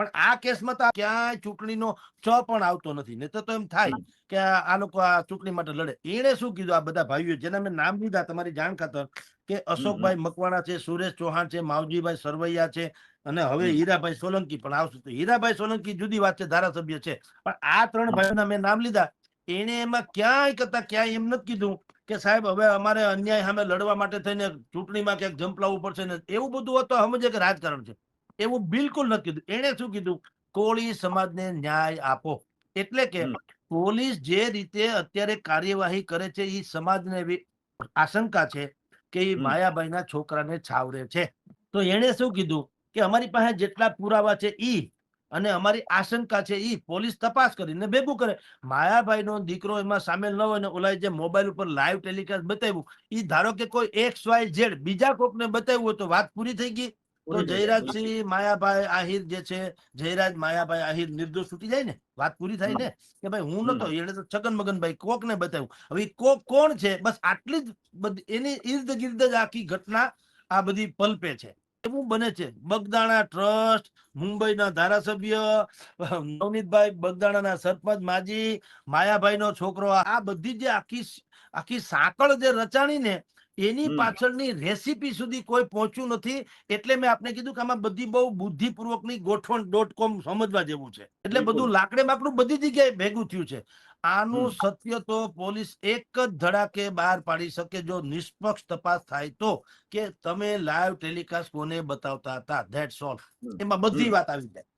પણ આ કેસમાં તો ક્યાંય ચૂંટણીનો ચ પણ આવતો નથી. ને તો એમ થાય કે આ લોકો આ ચૂંટણી માટે લડે. એણે શું કીધું આ બધા ભાઈઓ? જેના મેં નામ લીધા તમારી જાણ ખાતર કે અશોકભાઈ મકવાણા છે સુરેશ ચૌહાણ છે માવજીભાઈ સરવૈયા છે અને હવે હીરાભાઈ સોલંકી પણ આવશે. તો હીરાભાઈ સોલંકી જુદી વાત છે ધારાસભ્ય છે. પણ આ ત્રણ ભાઈઓના મેં નામ લીધા. એને એમાં ક્યાંય કરતા ક્યાંય એમ નથી કીધું કે સાહેબ હવે અમારે અન્યાય સામે લડવા માટે થઈને ચૂંટણીમાં ક્યાંક જંપલાવવું પડશે ને? એવું બધું હતું. તો સમજે કે રાજકારણ છે. એવું બિલકુલ નથી કીધું. એણે શું કીધું? કોળી સમાજને ન્યાય આપો. એટલે કે પોલીસ જે રીતે અત્યારે કાર્યવાહી કરે છે એ સમાજને એવી આશંકા છે કે એ માયાભાઈના છોકરાને છાવરે છે. તો એણે શું કીધું? કે અમારી પાસે જેટલા પુરાવા છે ઈ અને અમારી આશંકા છે ઈ પોલીસ તપાસ કરીને ભેગું કરે. માયાભાઈનો દીકરો એમાં સામેલ ન હોય ને ઓલા જે મોબાઈલ ઉપર લાઈવ ટેલિકાસ્ટ બતાવ્યું ઈ ધારો કે કોઈ એક્સ વાય ઝેડ બીજા કોકને બતાવ્યું હોય તો વાત પૂરી થઈ ગઈ. તો જયરાજસિંહ માયાભાઈ આહિર જે છે જયરાજ માયાભાઈ આહિર નિર્દોષ છૂટી જાય ને? વાત પૂરી થાય ને? કે ભાઈ હું નતો એને તો છગન મગનભાઈ કોક ને બતાવ્યું. હવે કોક કોણ છે? બસ આટલી જ બધી એની ઇર્દ ગિર્દ જ આખી ઘટના આ બધી પલપે છે. એવું બને છે. બગદાણા ટ્રસ્ટ મુંબઈના ધારાસભ્ય નવનીતભાઈ બગદાણાના સરપંચ માજી માયાભાઈનો છોકરો આ બધી જે આખી આખી સાંકળ જે રચાણી ને એની પાછળની રેસીપી સુધી કોઈ પહોંચ્યું નથી એટલે મેં આપને કીધું કે આમાં બધી બહુ બુદ્ધિપૂર્વકની ગોઠવણ ડોટ કોમ સમજવા જેવું છે. એટલે બધું લાકડે બાકડું બધી જગ્યાએ ભેગું થયું છે. આનું સત્ય તો પોલીસ એક જ ધડાકે બહાર પાડી શકે જો નિષ્પક્ષ તપાસ થાય તો કે તમે લાઈવ ટેલિકાસ્ટ કોને બતાવતા હતા? ધેટ્સ ઓલ એમાં બધી વાત આવી જાય.